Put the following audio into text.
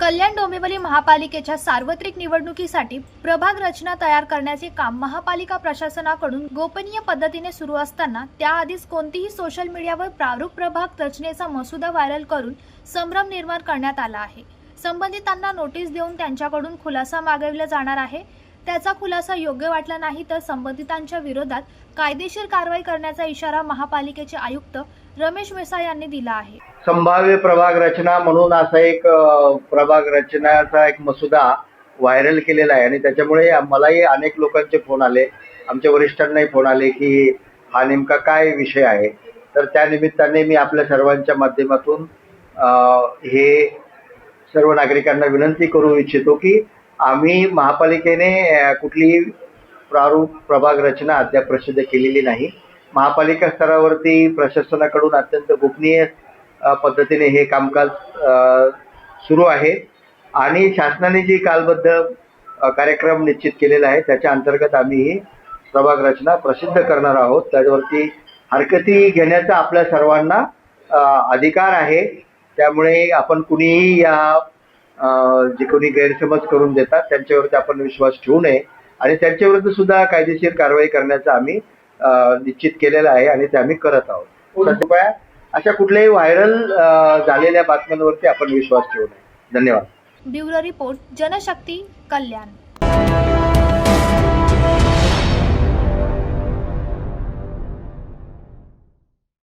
कल्याण डोंबिवली महापालिकेच्या सार्वत्रिक निवडणुकीसाठी प्रभाग रचना तयार करण्याचे काम महापालिका प्रशासनाकडून गोपनीय पद्धतीने सुरू असताना त्याआधीच कोणतीही सोशल मीडियावर प्रारूप प्रभाग रचनेचा मसुदा व्हायरल करून संभ्रम निर्माण करण्यात आला आहे. संबंधितांना नोटीस देऊन त्यांच्याकडून खुलासा मागविला जाणार आहे. त्याचा खुलासा योग्य वाटला नाही तर संबंधितांच्या विरोधात कायदेशीर कारवाई करण्याचा इशारा महापालिकेचे आयुक्त रमेश मेसा यांनी दिला आहे. संभाव्य प्रभाग रचना म्हणून असा एक प्रभाग रचनाचा एक मसुदा व्हायरल केलेला आहे. आणि त्याच्यामुळे मलाही अनेक लोकांचे फोन आले आमच्या वरिष्ठांनाही फोन आले की हा नेमका काय विषय आहे. तर त्या निमित्ताने मी आपल्या सर्वांच्या माध्यमातून हे सर्व नागरिकांना विनंती करू इच्छितो की आम्ही महापालिकेने कुठलीही प्रारूप प्रभाग रचना अद्याप प्रसिद्ध केलेली नाही. महापालिका स्तरावरती प्रशासनाकडून अत्यंत गोपनीय पद्धतीने हे कामकाज सुरू आहे. आणि शासनाने जी कालबद्ध कार्यक्रम निश्चित केलेला आहे त्याच्या अंतर्गत आम्ही ही प्रभाग रचना प्रसिद्ध करणार आहोत. त्याच्यावरती हरकती घेण्याचा आपल्या सर्वांना अधिकार आहे. त्यामुळे आपण कुणीही या जे कोणी गैरसमज करून देतात त्यांच्यावरती आपण विश्वास ठेवू नये. आणि त्यांच्याविरुद्ध सुद्धा कायदेशीर कारवाई करण्याचा आम्ही निश्चित केलेलं आहे आणि ते आम्ही करत आहोत. कृपया अशा कुठल्याही व्हायरल झालेल्या बातम्यांवरती आपण विश्वास ठेवू नये. धन्यवाद. Bureau report Janshakti Kalyan.